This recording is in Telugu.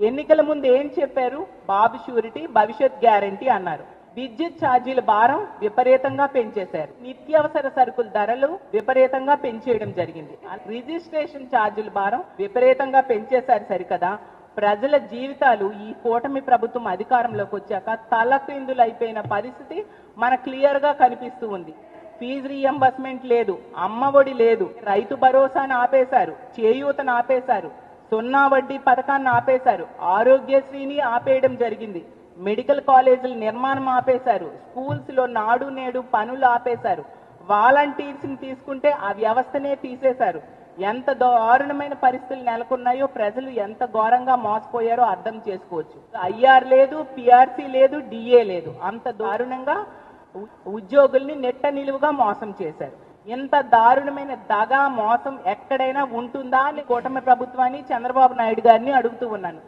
ఎన్నికల ముందు ఏం చెప్పారు? బాబు షూరిటీ భవిష్యత్ గ్యారంటీ అన్నారు. విద్యుత్ ఛార్జీల భారం విపరీతంగా పెంచేశారు. నిత్యావసర సరుకుల ధరలు విపరీతంగా పెంచేయడం జరిగింది. రిజిస్ట్రేషన్ ఛార్జీల భారం విపరీతంగా పెంచేశారు సరికదా? ప్రజల జీవితాలు ఈ కూటమి ప్రభుత్వం అధికారంలోకి వచ్చాక తలక్రిందులైపోయిన పరిస్థితి మన క్లియర్గా కనిపిస్తూ ఉంది. ఫీజు రీఎంబర్స్మెంట్ లేదు. అమ్మఒడి లేదు. రైతు భరోసాను ఆపేశారు. చేయూతను ఆపేశారు. సున్నా వడ్డీ పథకాన్ని ఆపేశారు. ఆరోగ్యశ్రీని ఆపేయడం జరిగింది. మెడికల్ కాలేజీల నిర్మాణం ఆపేశారు. స్కూల్స్లో నాడు నేడు పనులు ఆపేశారు. వాలంటీర్స్ని తీసుకుంటే ఆ వ్యవస్థనే తీసేశారు. ఎంత దారుణమైన పరిస్థితులు నెలకొన్నాయో ప్రజలు ఎంత ఘోరంగా మోసపోయారో అర్థం చేసుకోవచ్చు. ఐఆర్ లేదు పిఆర్సీ లేదు డిఏ లేదు. అంత దారుణంగా ఉద్యోగుల్ని నెట్ట నిలువుగా మోసం చేశారు. ఇంత దారుణమైన దగా మోసం ఎక్కడైనా ఉంటుందా అని కూటమి ప్రభుత్వాన్ని చంద్రబాబు నాయుడు గారిని అడుగుతూ ఉన్నాను.